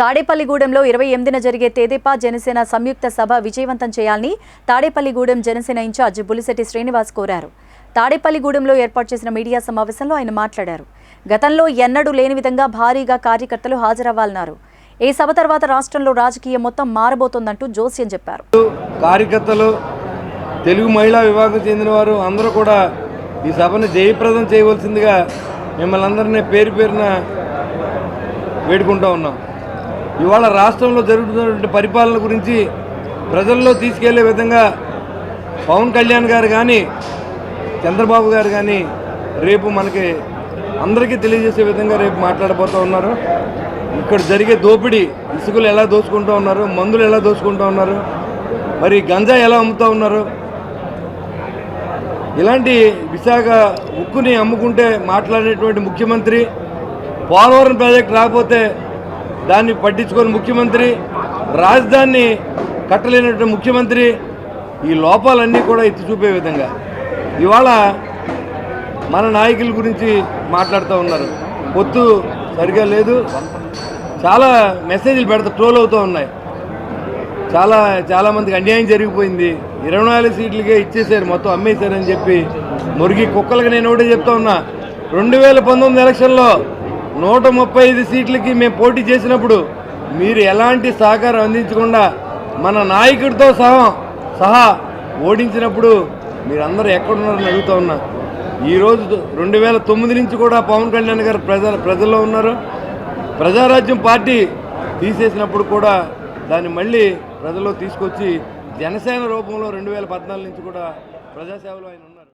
తాడేపల్లిగూడెంలో ఇరవై ఎనిమిదిన జరిగే తెదేపా జనసేన సంయుక్త సభ విజయవంతం చేయాలని తాడేపల్లిగూడెం జనసేన ఇన్ఛార్జ్ బులిశెట్టి శ్రీనివాస్ కోరారు. తాడేపల్లిగూడెంలో ఏర్పాటు చేసిన మీడియా సమావేశంలో ఆయన మాట్లాడారు. గతంలో ఎన్నడూ లేని విధంగా భారీగా కార్యకర్తలు హాజరవ్వాలన్నారు. ఈ సభ తర్వాత రాష్ట్రంలో రాజకీయం మొత్తం మారబోతోందంటూ జోస్యం చెప్పారు. కార్యకర్తలు తెలుగు మహిళా విభాగం చెందిన వారు అందరూ కూడా ఈ సభను జయప్రదం చేయవలసిందిగా మిమ్మల్ని అందరినీ పేరు పేరున వేడుకుంటూ ఉన్నాం. ఇవాళ రాష్ట్రంలో జరుగుతున్నటువంటి పరిపాలన గురించి ప్రజల్లో తీసుకెళ్ళే విధంగా పవన్ కళ్యాణ్ గారు కానీ చంద్రబాబు గారు కానీ రేపు మనకి అందరికీ తెలియజేసే విధంగా రేపు మాట్లాడబోతూ ఉన్నారు. ఇక్కడ జరిగే దోపిడీ ఇసుకలు ఎలా దోచుకుంటూ ఉన్నారు మందులు ఎలా దోచుకుంటూ ఉన్నారు మరి గంజా ఎలా అమ్ముతూ ఉన్నారు. ఇలాంటి విశాఖ ఉక్కుని అమ్ముకుంటే మాట్లాడేటువంటి ముఖ్యమంత్రి పోలవరం ప్రాజెక్ట్ రాకపోతే దాన్ని పట్టించుకొని ముఖ్యమంత్రి రాజధానిని కట్టలేనటువంటి ముఖ్యమంత్రి ఈ లోపాలన్నీ కూడా ఎత్తి చూపే విధంగా. ఇవాళ మన నాయకుల గురించి మాట్లాడుతూ ఉన్నారు. పొత్తు సరిగా లేదు. చాలా మెసేజ్లు పెడతా ట్రోల్ అవుతూ ఉన్నాయి. చాలా చాలామందికి అన్యాయం జరిగిపోయింది. ఇరవై నాలుగు సీట్లకే ఇచ్చేసారు మొత్తం అమ్మేశారని చెప్పి మురిగి కుక్కలకి నేను ఒకటే చెప్తా ఉన్నా. రెండు వేల పంతొమ్మిది ఎలక్షన్లో నూట ముప్పై ఐదు సీట్లకి మేము పోటీ చేసినప్పుడు మీరు ఎలాంటి సహకారం అందించకుండా మన నాయకుడితో సహా సహా ఓడించినప్పుడు మీరందరూ ఎక్కడున్నారని అడుగుతూ ఉన్నా. ఈరోజు రెండు వేల తొమ్మిది నుంచి కూడా పవన్ కళ్యాణ్ గారు ప్రజల ప్రజల్లో ఉన్నారు. ప్రజారాజ్యం పార్టీ తీసేసినప్పుడు కూడా దాన్ని మళ్ళీ ప్రజల్లో తీసుకొచ్చి జనసేన రూపంలో రెండు వేల పద్నాలుగు నుంచి కూడా ప్రజాసేవలో ఆయన ఉన్నారు.